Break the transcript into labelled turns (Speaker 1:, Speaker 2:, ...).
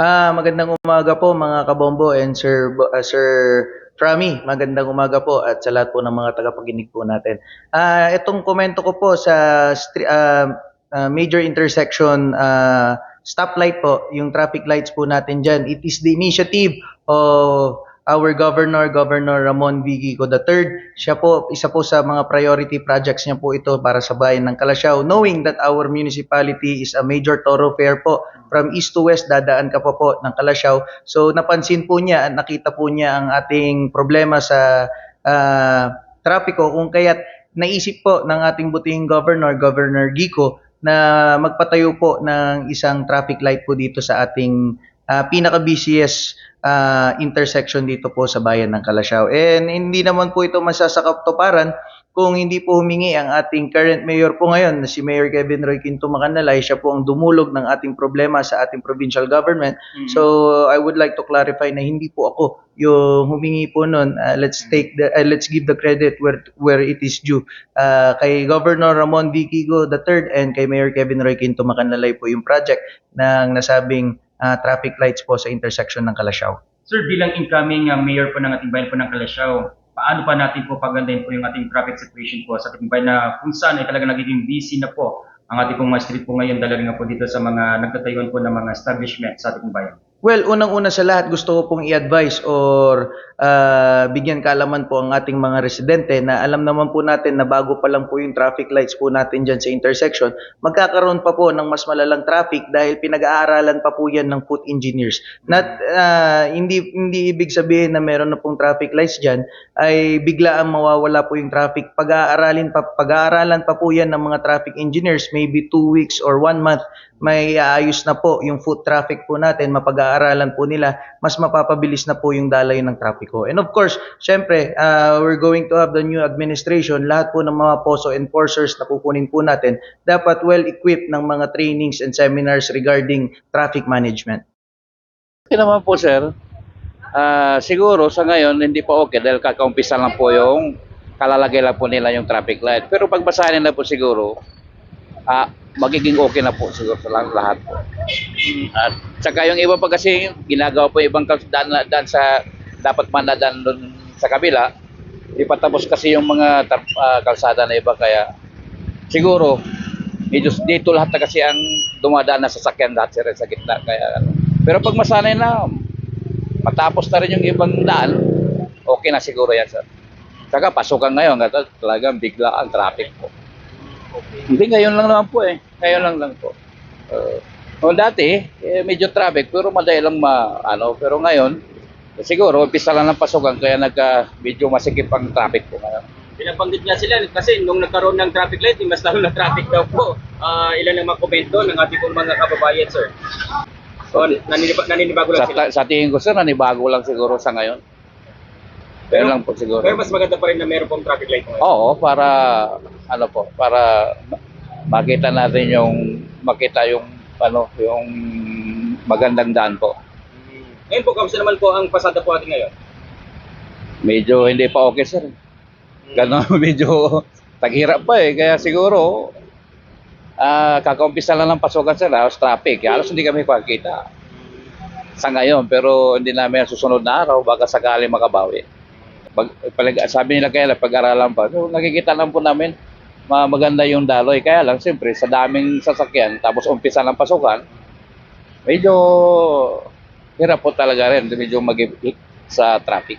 Speaker 1: Ah, magandang umaga po mga kabombo and Sir Bo- ah, Sir Frami. Magandang umaga po at sa lahat po ng mga tagapakinig po natin. Ah, itong komento ko po sa stre- ah, ah, major intersection ah, stoplight po, yung traffic lights po natin diyan. It is the initiative of our governor, Governor Ramon V. Gico III. Siya po, isa po sa mga priority projects niya po ito para sa bayan ng Calasiao. Knowing that our municipality is a major thoroughfare po from east to west, dadaan ka pa po ng Calasiao. So napansin po niya at nakita po niya ang ating problema sa ah, trapiko kung kaya't naisip po ng ating butihing governor, Governor Gico, na magpatayo po ng isang traffic light po dito sa ating ah, pinaka-busiest ah, intersection dito po sa bayan ng Calasiao. And hindi naman po ito masasakaptuparan kung hindi po humingi ang ating current mayor po ngayon na si Mayor Kevin Roy Quinto Macanalay, siya po ang dumulog ng ating problema sa ating provincial government. So I would like to clarify na hindi po ako yung humingi po nun. Uh, let's take the uh, let's give the credit where where it is due. Uh, kay Governor Ramon V. Kigo III and kay Mayor Kevin Roy Quinto Macanalay po yung project ng nasabing uh, traffic lights po sa intersection ng Calasiao.
Speaker 2: Sir, bilang incoming uh, mayor po ng ating bayan po ng Calasiao, paano pa natin po pagandahin po yung ating traffic situation po sa ating bayan na kung saan ay talaga nagiging busy na po ang ating pong mga street po ngayon dahil nga po dito sa mga nagtatayuan po ng mga establishment sa ating bayan.
Speaker 1: Well, unang-una sa lahat, gusto ko pong i-advise or ah, bigyan kaalaman po ang ating mga residente na alam naman po natin na bago pa lang po yung traffic lights po natin dyan sa intersection, magkakaroon pa po ng mas malalang traffic dahil pinag-aaralan pa po yan ng foot engineers. Not, ah, hindi, hindi ibig sabihin na meron na pong traffic lights dyan ay bigla ang mawawala po yung traffic. Pag-aaralin pa, pag-aaralan pa po yan ng mga traffic engineers, maybe two weeks or one month may aayos na po yung foot traffic po natin, mapag-aaralan po nila, mas mapapabilis na po yung daloy ng trapiko. And of course, syempre, uh, we're going to have the new administration, lahat po ng mga POSO enforcers na kukunin po natin, dapat well-equipped ng mga trainings and seminars regarding traffic management.
Speaker 3: Okay naman po, sir. Ah, siguro sa ngayon hindi pa okay dahil kakaumpisa lang po yung kalalagay lang po nila yung traffic light. Pero pagbasahin na po siguro, ah, magiging okay na po siguro sa lang- lahat po. At saka yung iba pa kasi ginagawa po ibang na daan sa dapat manadaan doon sa kabila. Di pa tapos kasi yung mga tap- ah, kalsada na iba kaya siguro medyo dito lahat na kasi ang dumadaan na sasakyan lahat sir sa gitna kaya ano. Pero pag masanay na matapos na rin yung ibang daan, okay na siguro yan sir. Saka pasukan ngayon, talagang bigla ang traffic po. Hindi ngayon lang naman po eh. Ngayon lang lang po. Uh, o dati, eh, medyo traffic pero madali lang ma ano, pero ngayon siguro umpisa lang ng pasukan kaya nagka medyo masikip ang traffic po ngayon.
Speaker 2: Pinabanggit nga sila kasi nung nagkaroon ng traffic light, mas lalo na traffic daw po. Ah, ilan ang mga komento ng ating pong mga kababayan, sir? So, naniniba- naninibago lang
Speaker 3: Sa,
Speaker 2: sila.
Speaker 3: sa tingin ko sir, nanibago lang siguro sa ngayon. Pero lang po siguro.
Speaker 2: Pero mas maganda pa rin na meron pong traffic light ngayon.
Speaker 3: Oo, para ano po, para ma- makita natin yung makita yung ano, yung magandang daan po.
Speaker 2: Ngayon po, kamusta naman po ang pasada po natin ngayon?
Speaker 3: Medyo hindi pa okay sir. Ganon, medyo taghirap pa eh. Kaya siguro, ah kakaumpisa lang ng pasukan sir, halos traffic. Halos hindi kami makikita. Sa ngayon, pero hindi namin susunod na araw, baka sakali makabawi. Pag, palag, sabi nila kaya pag-aralan pa, so, nakikita lang po namin maganda yung daloy. Kaya lang, siyempre, sa daming sasakyan, tapos umpisa ng pasukan, medyo hirap po talaga rin, medyo mag sa traffic.